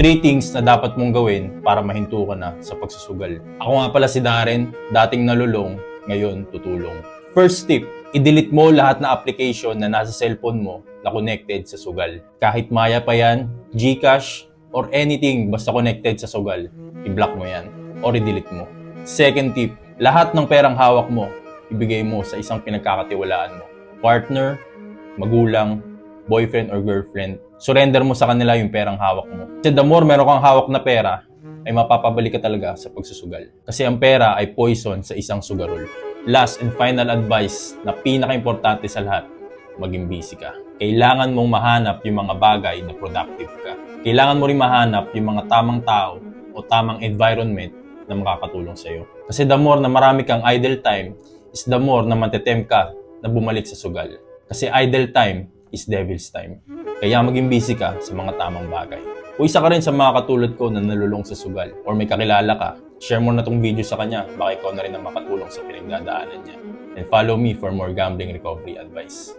Three things na dapat mong gawin para mahinto ka na sa pagsusugal. Ako nga pala si Darren, dating nalulong, ngayon tutulong. First tip, i-delete mo lahat na application na nasa cellphone mo na connected sa sugal. Kahit Maya pa yan, Gcash, or anything basta connected sa sugal, i-block mo yan or i-delete mo. Second tip, lahat ng perang hawak mo, ibigay mo sa isang pinagkakatiwalaan mo. Partner, magulang, boyfriend or girlfriend, surrender mo sa kanila yung perang hawak mo. Kasi the more meron kang hawak na pera, ay mapapabalik ka talaga sa pagsusugal. Kasi ang pera ay poison sa isang sugarol. Last and final advice na pinaka-importante sa lahat, maging busy ka. Kailangan mong mahanap yung mga bagay na productive ka. Kailangan mo rin mahanap yung mga tamang tao o tamang environment na makakatulong sa'yo. Kasi the more na marami kang idle time, is the more na matetempt ka na bumalik sa sugal. Kasi idle time is devil's time. Kaya maging busy ka sa mga tamang bagay. Kung isa ka rin sa mga katulad ko na nalulong sa sugal or may kakilala ka, share mo na tong video sa kanya baka ikaw na rin ang makatulong sa pinagdadaanan niya. And follow me for more gambling recovery advice.